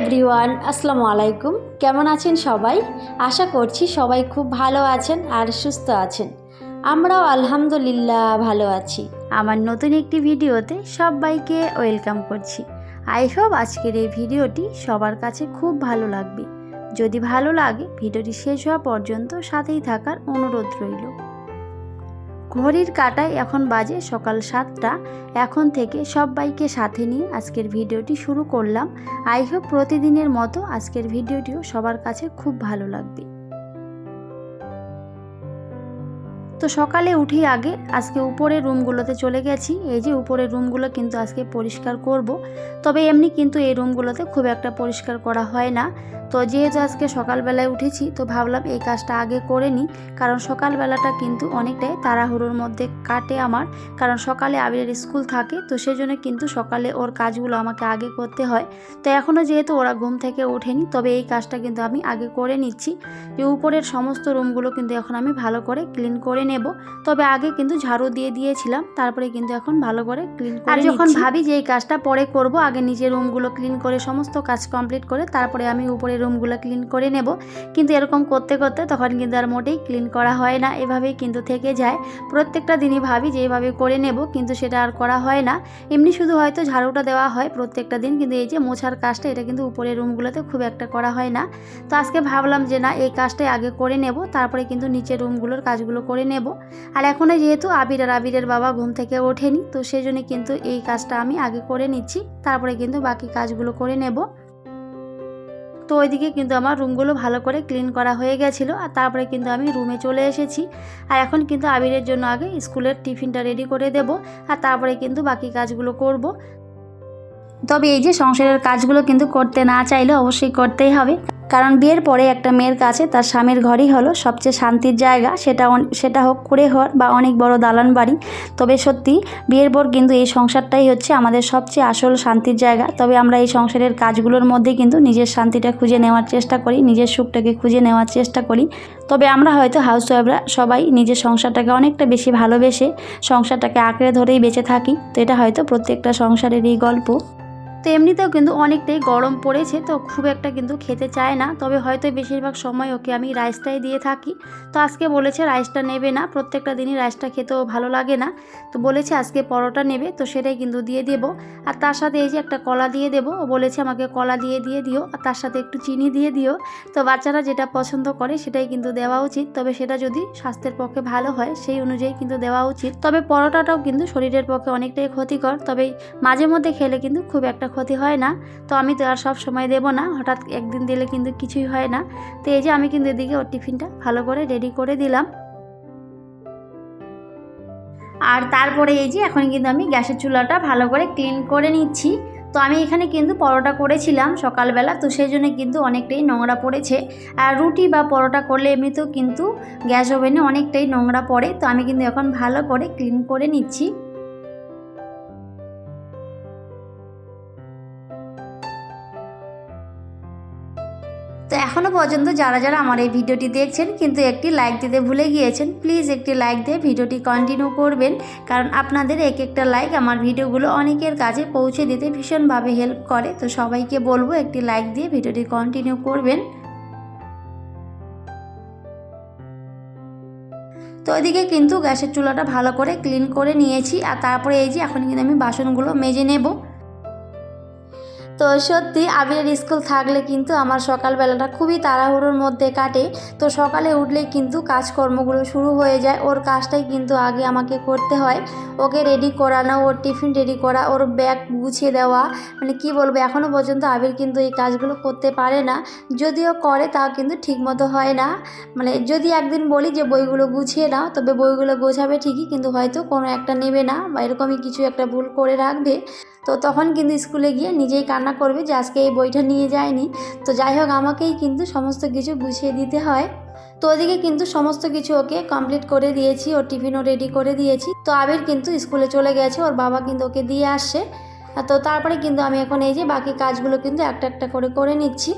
Everyone, আসসালামু আলাইকুম। কেমন আছেন সবাই? আশা করছি সবাই খুব ভালো আছেন আর সুস্থ আছেন। আমরাও আলহামদুলিল্লাহ ভালো আছি। আমার নতুন একটি ভিডিওতে সবাইকে ওয়েলকাম করছি। আই হোপ আজকের এই ভিডিওটি সবার কাছে খুব ভালো লাগবে। যদি ভালো লাগে, ভিডিওটি শেষ হওয়া পর্যন্ত সাথেই থাকার অনুরোধ রইল। ঘড়ির কাটায় এখন বাজে সকাল সাতটা। এখন থেকে সবাইকে সাথে নিয়ে আজকের ভিডিওটি শুরু করলাম। আই হোপ প্রতিদিনের মতো আজকের ভিডিওটিও সবার কাছে খুব ভালো লাগবে। তো সকালে উঠি আগে, আজকে উপরের রুমগুলোতে চলে গেছি। এই যে উপরের রুমগুলো কিন্তু আজকে পরিষ্কার করব। তবে এমনি কিন্তু এই রুমগুলোতে খুব একটা পরিষ্কার করা হয় না। তো যেহেতু আজকে সকালবেলায় উঠেছি, তো ভাবলাম এই কাজটা আগে করে নিই। কারণ সকালবেলাটা কিন্তু অনেকটাই তাড়াহুড়োর মধ্যে কাটে আমার। কারণ সকালে আবিরের স্কুল থাকে, তো সেই জন্য কিন্তু সকালে ওর কাজগুলো আমাকে আগে করতে হয়। তো এখনও যেহেতু ওরা ঘুম থেকে ওঠেনি, তবে এই কাজটা কিন্তু আমি আগে করে নিচ্ছি। যে উপরের সমস্ত রুমগুলো কিন্তু এখন আমি ভালো করে ক্লিন করে নেব। তবে আগে কিন্তু ঝাড়ু দিয়ে দিয়েছিলাম তারপরে কিন্তু এখন ভালো করে ক্লিন করে আর যখন ভাবি যে এই কাজটা পরে করব আগে নিজের রুমগুলো ক্লিন করে সমস্ত কাজ কমপ্লিট করে তারপরে আমি উপরে রুমগুলো ক্লিন করে নেব। কিন্তু এরকম করতে করতে তখন কিন্তু আর মোটেই ক্লিন করা হয় না এভাবেই কিন্তু থেকে যায়। প্রত্যেকটা দিনই ভাবি যে এভাবে করে নেব কিন্তু সেটা আর করা হয় না। এমনি শুধু হয়তো ঝাড়ুটা দেওয়া হয় প্রত্যেকটা দিন কিন্তু এই যে মোছার কাজটা এটা কিন্তু উপরের রুমগুলোতে খুব একটা করা হয় না। তো আজকে ভাবলাম যে না এই কাজটাই আগে করে নেব তারপরে কিন্তু নিচের রুমগুলোর কাজগুলো করে নেব। আর এখনও যেহেতু আবির আর আবিরের বাবা ঘুম থেকে ওঠেনি, তো সেই জন্য কিন্তু এই কাজটা আমি আগে করে নিচ্ছি, তারপরে কিন্তু বাকি কাজগুলো করে নেব। তো ওইদিকে কিন্তু আমার রুমগুলো ভালো করে ক্লিন করা হয়ে গেছিল, আর তারপরে কিন্তু আমি রুমে চলে এসেছি। আর এখন কিন্তু আবিরের জন্য আগে স্কুলের টিফিনটা রেডি করে দেব, আর তারপরে কিন্তু বাকি কাজগুলো করব। তবে এই যে সংসারের কাজগুলো কিন্তু করতে না চাইলে অবশ্যই করতেই হবে। কারণ বিয়ের পরে একটা মেয়ের কাছে তার স্বামীর ঘরই হলো সবচেয়ে শান্তির জায়গা। সেটা সেটা হোক কুড়ে ঘর বা অনেক বড় দালান বাড়ি। তবে সত্যি, বিয়ের পর কিন্তু এই সংসারটাই হচ্ছে আমাদের সবচেয়ে আসল শান্তির জায়গা। তবে আমরা এই সংসারের কাজগুলোর মধ্যে কিন্তু নিজের শান্তিটা খুঁজে নেওয়ার চেষ্টা করি, নিজের সুখটাকে খুঁজে নেওয়ার চেষ্টা করি। তবে আমরা হয়তো হাউসওয়াইফরা সবাই নিজের সংসারটাকে অনেকটা বেশি ভালোবেসে সংসারটাকে আঁকড়ে ধরেই বেঁচে থাকি। তো এটা হয়তো প্রত্যেকটা সংসারেরই গল্প। এমনিতেও কিন্তু অনেকটাই গরম পড়েছে, তো খুব একটা কিন্তু খেতে চায় না। তবে হয়তো বেশিরভাগ সময় ওকে আমি রাইসটাই দিয়ে থাকি। তো আজকে বলেছে রাইসটা নেবে না, প্রত্যেকটা দিনই রাইসটা খেতেও ভালো লাগে না। তো বলেছে আজকে পরোটা নেবে, তো সেটাই কিন্তু দিয়ে দেব। আর তার সাথে এই যে একটা কলা দিয়ে দেবো, ও বলেছে আমাকে কলা দিয়ে দিয়ে দিও, আর তার সাথে একটু চিনি দিয়ে দিও। তো বাচ্চারা যেটা পছন্দ করে সেটাই কিন্তু দেওয়া উচিত, তবে সেটা যদি স্বাস্থ্যের পক্ষে ভালো হয় সেই অনুযায়ী কিন্তু দেওয়া উচিত। তবে পরোটাটাও কিন্তু শরীরের পক্ষে অনেকটাই ক্ষতিকর, তবে মাঝে মধ্যে খেলে কিন্তু খুব একটা ক্ষতি হয় না, তো আমি তো আর সব সময় দেবো না। হঠাৎ একদিন দিলে কিন্তু কিছুই হয় না। তো এই যে আমি কিন্তু এদিকে ওর টিফিনটা ভালো করে রেডি করে দিলাম। আর তারপরে এই যে এখন কিন্তু আমি গ্যাসের চুলাটা ভালো করে ক্লিন করে নিচ্ছি। তো আমি এখানে কিন্তু পরোটা করেছিলাম সকালবেলা, তো সেই জন্য কিন্তু অনেকটাই নোংরা পড়েছে। আর রুটি বা পরোটা করলে এমনিতেও কিন্তু গ্যাস ওভেনে অনেকটাই নোংরা পড়ে, তো আমি কিন্তু এখন ভালো করে ক্লিন করে নিচ্ছি। তো এখনও পর্যন্ত যারা যারা আমার এই ভিডিওটি দেখছেন, কিন্তু একটি লাইক দিতে ভুলে গিয়েছেন প্লিজ একটি লাইক দিয়ে ভিডিওটি কন্টিনিউ করবেন, কারণ আপনাদের এক একটা লাইক আমার ভিডিওগুলো অনেকের কাছে পৌঁছে দিতে ভীষণভাবে হেল্প করে। তো সবাইকে বলব একটি লাইক দিয়ে ভিডিওটি কন্টিনিউ করবেন। তো ওইদিকে কিন্তু গ্যাসের চুলাটা ভালো করে ক্লিন করে নিয়েছি, আর তারপরে এই যে এখন কিন্তু আমি বাসনগুলো মেজে নেব। তো সত্যি আবিরের স্কুল থাকলে কিন্তু আমার সকালবেলাটা খুবই তাড়াহুড়োর মধ্যে কাটে। তো সকালে উঠলেই কিন্তু কাজকর্মগুলো শুরু হয়ে যায়। ওর কাজটাই কিন্তু আগে আমাকে করতে হয়। ওকে রেডি করানো, ওর টিফিন রেডি করা, ওর ব্যাগ গুছিয়ে দেওয়া। মানে কি বলব এখনও পর্যন্ত আবির কিন্তু এই কাজগুলো করতে পারে না। যদিও করে তা কিন্তু ঠিকমতো হয় না। মানে যদি একদিন বলি যে বইগুলো গুছিয়ে নাও, তবে বইগুলো গোছাবে ঠিকই, কিন্তু হয়তো কোনো একটা নেবে না বা এরকমই কিছু একটা ভুল করে রাখবে। তো তখন কিন্তু স্কুলে গিয়ে নিজেই কান্না করবে যে আজকে এই বইটা নিয়ে যায়নি। তো যাই হোক, আমাকেই কিন্তু সমস্ত কিছু গুছিয়ে দিতে হয়। তো ওদিকে কিন্তু সমস্ত কিছু ওকে কমপ্লিট করে দিয়েছি, ওর টিফিনও রেডি করে দিয়েছি। তো আবির কিন্তু স্কুলে চলে গেছে, ওর বাবা কিন্তু ওকে দিয়ে আসছে। তো তারপরে কিন্তু আমি এখন এই যে বাকি কাজগুলো কিন্তু একটা একটা করে করে নিচ্ছি।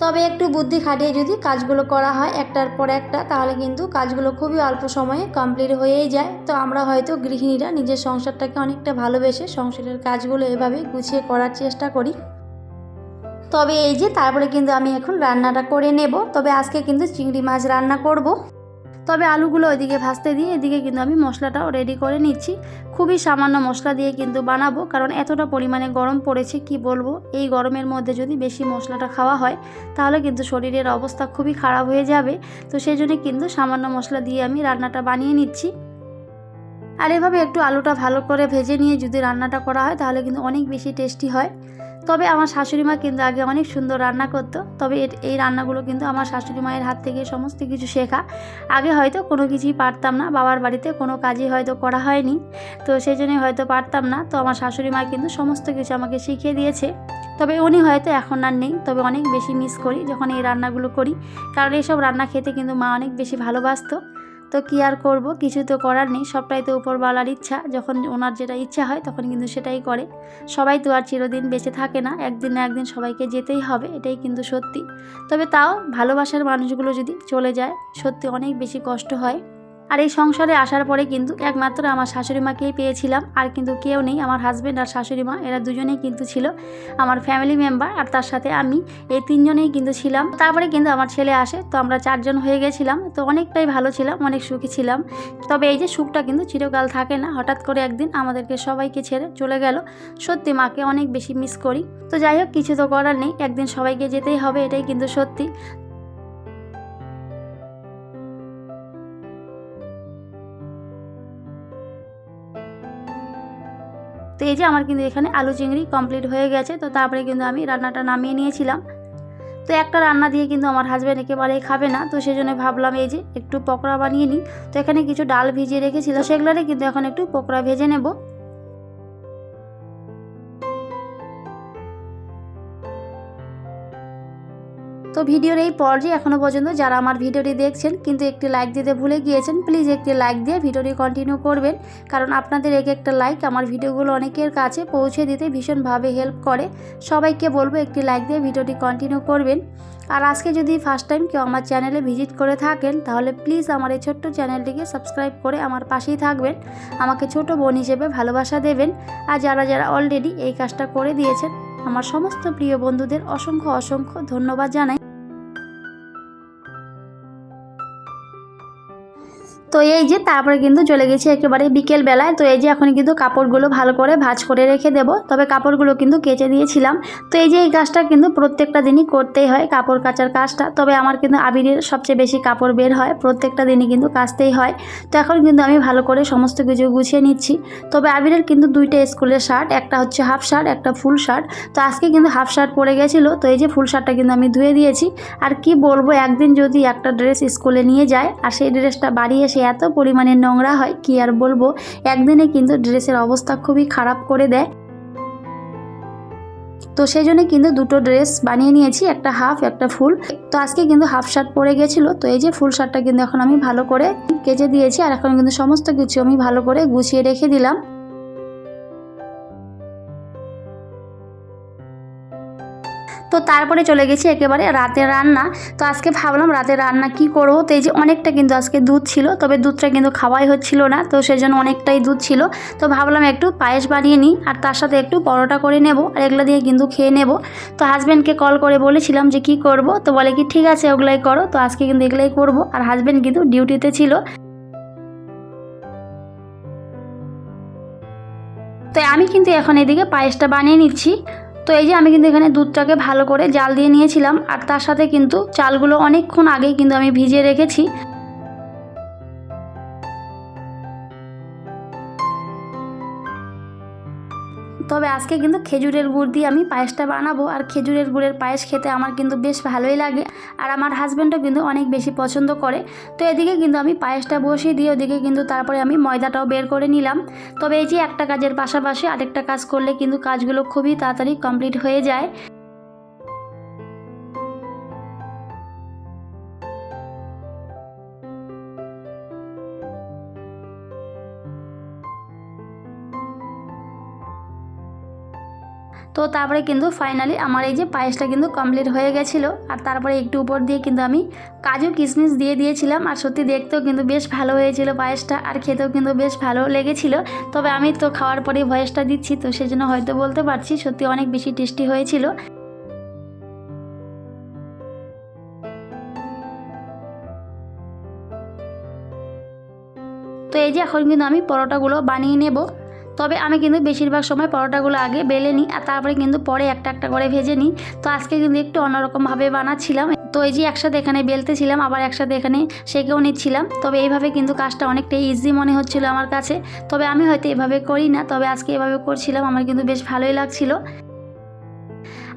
তবে একটু বুদ্ধি খাটিয়ে যদি কাজগুলো করা হয় একটার পর একটা, তাহলে কিন্তু কাজগুলো খুবই অল্প সময়ে কমপ্লিট হয়েই যায়। তো আমরা হয়তো গৃহিণীরা নিজের সংসারটাকে অনেকটা ভালোবেসে সংসারের কাজগুলো এভাবে গুছিয়ে করার চেষ্টা করি। তবে এই যে, তারপরে কিন্তু আমি এখন রান্নাটা করে নেব। তবে আজকে কিন্তু চিংড়ি মাছ রান্না করব। তবে আলুগুলো ওইদিকে ভাজতে দিয়ে এদিকে কিন্তু আমি মশলাটাও রেডি করে নিচ্ছি। খুবই সামান্য মশলা দিয়ে কিন্তু বানাবো, কারণ এতটা পরিমাণে গরম পড়েছে, কি বলব? এই গরমের মধ্যে যদি বেশি মশলাটা খাওয়া হয়, তাহলে কিন্তু শরীরের অবস্থা খুবই খারাপ হয়ে যাবে। তো সেই জন্য কিন্তু সামান্য মশলা দিয়ে আমি রান্নাটা বানিয়ে নিচ্ছি। আর এভাবে একটু আলুটা ভালো করে ভেজে নিয়ে যদি রান্নাটা করা হয়, তাহলে কিন্তু অনেক বেশি টেস্টি হয়। তবে আমার শাশুড়ি মা কিন্তু আগে অনেক সুন্দর রান্না করতো। তবে এই রান্নাগুলো কিন্তু আমার শাশুড়ি মায়ের হাত থেকে সমস্ত কিছু শেখা। আগে হয়তো কোনো কিছুই পারতাম না, বাবার বাড়িতে কোনো কাজই হয়তো করা হয়নি। তো সেই জন্যই হয়তো পারতাম না। তো আমার শাশুড়ি মা কিন্তু সমস্ত কিছু আমাকে শিখিয়ে দিয়েছে। তবে উনি হয়তো এখন আর নেই। তবে অনেক বেশি মিস করি যখন এই রান্নাগুলো করি। কারণ এইসব রান্না খেতে কিন্তু মা অনেক বেশি ভালোবাসতো। তো কী আর করব? কিছু তো করার নেই। সবটাই তো উপরওয়ালার ইচ্ছা। যখন ওনার যেটা ইচ্ছা হয়, তখন কিন্তু সেটাই করে। সবাই তো আর চিরদিন বেঁচে থাকে না। একদিন না একদিন সবাইকে যেতেই হবে, এটাই কিন্তু সত্যি। তবে তাও ভালোবাসার মানুষগুলো যদি চলে যায়, সত্যি অনেক বেশি কষ্ট হয়। আর এই সংসারে আসার পরে কিন্তু একমাত্র আমার শাশুড়ি মাকেই পেয়েছিলাম, আর কিন্তু কেউ নেই, আমার হাজব্যান্ড আর শাশুড়ি মা, এরা দুজনেই কিন্তু ছিল আমার ফ্যামিলি মেম্বার আর তার সাথে আমি, এই তিনজনেই কিন্তু ছিলাম। তারপরে কিন্তু আমার ছেলে আসে, তো আমরা চারজন হয়ে গেছিলাম, তো অনেকটাই ভালো ছিলাম, অনেক সুখী ছিলাম। তবে এই যে সুখটা কিন্তু চিরকাল থাকে না, হঠাৎ করে একদিন আমাদেরকে সবাইকে ছেড়ে চলে গেল। সত্যি মাকে অনেক বেশি মিস করি। তো যাই হোক, কিছু তো করার নেই, একদিন সবাইকে যেতেই হবে, এটাই কিন্তু সত্যি। তো এই যে আমার কিন্তু এখানে আলু চিংড়ি কমপ্লিট হয়ে গেছে। তো তারপরে কিন্তু আমি রান্নাটা নামিয়ে নিয়েছিলাম। তো একটা রান্না দিয়ে কিন্তু আমার হাজব্যান্ড একেবারেই খাবে না। তো সেই জন্য ভাবলাম এই যে একটু পকোড়া বানিয়ে নিই। তো এখানে কিছু ডাল ভিজিয়ে রেখেছিল। সেগুলোরে কিন্তু এখন একটু পকোড়া ভেজে নেব। তো ভিডিওর এই পর্যায়ে এখনও পর্যন্ত যারা আমার ভিডিওটি দেখছেন, কিন্তু একটি লাইক দিতে ভুলে গিয়েছেন প্লিজ একটি লাইক দিয়ে ভিডিওটি কন্টিনিউ করবেন। কারণ আপনাদের এক একটা লাইক আমার ভিডিওগুলো অনেকের কাছে পৌঁছে দিতে ভীষণভাবে হেল্প করে। সবাইকে বলব একটি লাইক দিয়ে ভিডিওটি কন্টিনিউ করবেন। আর আজকে যদি ফার্স্ট টাইম কেউ আমার চ্যানেলে ভিজিট করে থাকেন, তাহলে প্লিজ আমার এই ছোট্ট চ্যানেলটিকে সাবস্ক্রাইব করে আমার পাশেই থাকবেন। আমাকে ছোট বোন হিসেবে ভালোবাসা দেবেন। আর যারা যারা অলরেডি এই কাজটা করে দিয়েছেন, আমার সমস্ত প্রিয় বন্ধুদের অসংখ্য অসংখ্য ধন্যবাদ জানাই। তো এই যে তারপরে কিন্তু চলে গেছি একেবারে বিকেল বেলায় তো এই যে এখন কিন্তু কাপড়গুলো ভালো করে ভাজ করে রেখে দেব। তবে কাপড়গুলো কিন্তু কেচে দিয়েছিলাম। তো এই যে এই কাজটা কিন্তু প্রত্যেকটা দিনই করতেই হয়, কাপড় কাচার কাজটা। তবে আমার কিন্তু আবিরের সবচেয়ে বেশি কাপড় বের হয়, প্রত্যেকটা দিনই কিন্তু কাচতেই হয়। তো এখন কিন্তু আমি ভালো করে সমস্ত কিছু গুছিয়ে নিচ্ছি। তবে আবিরের কিন্তু দুইটা স্কুলের শার্ট, একটা হচ্ছে হাফ শার্ট, একটা ফুল শার্ট। তো আজকে কিন্তু হাফ শার্ট পরে গেছিল, তো এই যে ফুল শার্টটা কিন্তু আমি ধুয়ে দিয়েছি। আর কি বলব, একদিন যদি একটা ড্রেস স্কুলে নিয়ে যায়, আর সেই ড্রেসটা বাড়ি এসে এত পরিমাণে নোংরা হয়, কি আর বলব? একদিনে কিন্তু ড্রেসের অবস্থা খুবই খারাপ করে দেয়। তো সেই জন্য কিন্তু দুটো ড্রেস বানিয়ে নিয়েছি, একটা হাফ, একটা ফুল। তো আজকে কিন্তু হাফ শার্ট পরে গেছিল, তো এই যে ফুল শার্টটা কিন্তু এখন আমি ভালো করে কেচে দিয়েছি, আর এখন কিন্তু সমস্ত কিছু আমি ভালো করে গুছিয়ে রেখে দিলাম। তো তারপরে চলে গেছি একেবারে রাতের রান্না। তো আজকে ভাবলাম রাতের রান্না কি করব? তো এই যে অনেকটা কিন্তু আজকে দুধ ছিল, তবে দুধটা কিন্তু খাওয়াই হচ্ছিল না, তো সেই জন্য অনেকটাই দুধ ছিল। তো ভাবলাম একটু পায়েস বানিয়ে নিই, আর তার সাথে একটু পরোটা করে নেব, আর এগুলো দিয়ে কিন্তু খেয়ে নেব। তো হাজব্যান্ডকে কল করে বলেছিলাম যে কি করব? তো বলে কি, ঠিক আছে, ওগুলাই করো। তো আজকে কিন্তু এগুলাই করব, আর হাজব্যান্ড কিন্তু ডিউটিতে ছিল। তো আমি কিন্তু এখন এদিকে পায়েসটা বানিয়ে নিচ্ছি। তো এই যে আমি কিন্তু এখানে দুধটাকে ভালো করে জাল দিয়ে নিয়েছিলাম, আর তার সাথে কিন্তু চালগুলো অনেকক্ষণ আগেই কিন্তু আমি ভিজিয়ে রেখেছি। তবে আজকে কিন্তু খেজুরের গুড় দিয়ে আমি পায়েসটা বানাবো। আর খেজুরের গুড়ের পায়েস খেতে আমার কিন্তু বেশ ভালোই লাগে। আর আমার হাজব্যান্ডও কিন্তু অনেক বেশি পছন্দ করে। তো এদিকে কিন্তু আমি পায়েসটা বসিয়ে দিয়ে ওদিকে কিন্তু তারপরে আমি ময়দাটাও বের করে নিলাম। তবে এই যে একটা কাজের পাশাপাশি আরেকটা কাজ করলে কিন্তু কাজগুলো খুবই তাড়াতাড়ি কমপ্লিট হয়ে যায়। তো তারপরে কিন্তু ফাইনালি আমার এই যে পায়েসটা কিন্তু কমপ্লিট হয়ে গেছিল। আর তারপরে একটু উপর দিয়ে কিন্তু আমি কাজু কিশমিশ দিয়ে দিয়েছিলাম। আর সত্যি দেখতেও কিন্তু বেশ ভালো হয়েছিল পায়েসটা আর খেতেও কিন্তু বেশ ভালো লেগেছিল। তবে আমি তো খাওয়ার পরেই ভয়েসটা দিচ্ছি, তো সেজন্য হয়তো বলতে পারছি সত্যি অনেক বেশি টেস্টি হয়েছিল। তো এই যে এখন কিন্তু আমি পরোটাগুলো বানিয়ে নেব। তবে আমি কিন্তু বেশিরভাগ সময় পরোটাগুলো আগে বেলে নিই আর তারপরে কিন্তু পরে একটা একটা করে ভেজে নিই। তো আজকে কিন্তু একটু অন্যরকমভাবে বানাচ্ছিলাম। তো এই যে একসাথে এখানে বেলতেছিলাম, আবার একসাথে এখানে সেকেও নিচ্ছিলাম। তবে এইভাবে কিন্তু কাজটা অনেকটাই ইজি মনে হচ্ছিল আমার কাছে। তবে আমি হয়তো এভাবে করি না, তবে আজকে এভাবে করছিলাম, আমার কিন্তু বেশ ভালোই লাগছিল।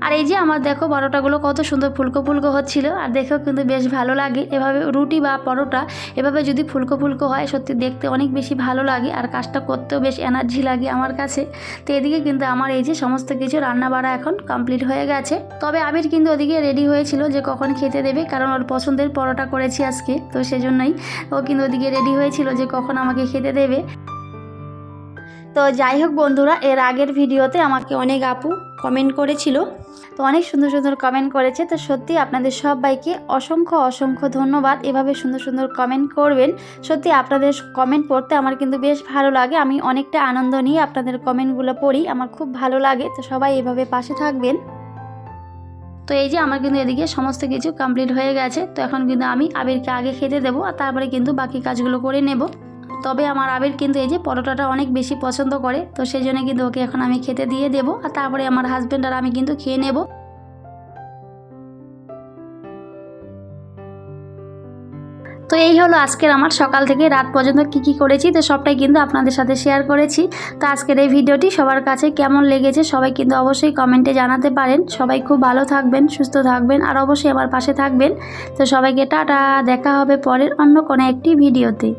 আর এই যে আমার দেখো পরোটাগুলো কত সুন্দর ফুলকো ফুলকো হচ্ছিল, আর দেখেও কিন্তু বেশ ভালো লাগে। এভাবে রুটি বা পরোটা, এভাবে যদি ফুলকো ফুলকো হয়, সত্যি দেখতে অনেক বেশি ভালো লাগে, আর কাজটা করতেও বেশ এনার্জি লাগে আমার কাছে। তো এদিকে কিন্তু আমার এই যে সমস্ত কিছু রান্না বাড়া এখন কমপ্লিট হয়ে গেছে। তবে আবির কিন্তু ওদিকে রেডি হয়েছিল যে কখন খেতে দেবে, কারণ ওর পছন্দের পরোটা করেছি আজকে, তো সেজন্যই ও কিন্তু ওদিকে রেডি হয়েছিল যে কখন আমাকে খেতে দেবে। তো যাই হোক বন্ধুরা, এর আগের ভিডিওতে আমাকে অনেক আপু কমেন্ট করেছিল। তো অনেক সুন্দর সুন্দর কমেন্ট করেছে। তো সত্যি আপনাদের সবাইকে অসংখ্য অসংখ্য ধন্যবাদ। এভাবে সুন্দর সুন্দর কমেন্ট করবেন। সত্যি আপনাদের কমেন্ট পড়তে আমার কিন্তু বেশ ভালো লাগে। আমি অনেকটা আনন্দ নিয়ে আপনাদের কমেন্টগুলো পড়ি। আমার খুব ভালো লাগে। তো সবাই এভাবে পাশে থাকবেন। তো এই যে আমার কিন্তু এদিকে সমস্ত কিছু কমপ্লিট হয়ে গেছে। তো এখন কিন্তু আমি আবিরকে আগে খেতে দেবো আর তারপরে কিন্তু বাকি কাজগুলো করে নেব। তবে আমার আবির কিন্তু এই যে পরোটাটা অনেক বেশি পছন্দ করে, তো সেই জন্য কিন্তু ওকে এখন আমি খেতে দিয়ে দেবো আর তারপরে আমার হাজব্যান্ড আর আমি কিন্তু খেয়ে নেব। তো এই হলো আজকের আমার সকাল থেকে রাত পর্যন্ত কি কি করেছি, তো সবটাই কিন্তু আপনাদের সাথে শেয়ার করেছি। তো আজকের এই ভিডিওটি সবার কাছে কেমন লেগেছে সবাই কিন্তু অবশ্যই কমেন্টে জানাতে পারেন। সবাই খুব ভালো থাকবেন, সুস্থ থাকবেন আর অবশ্যই আমার পাশে থাকবেন। তো সবাইকে টাটা, দেখা হবে পরের অন্য কোনো একটি ভিডিওতে।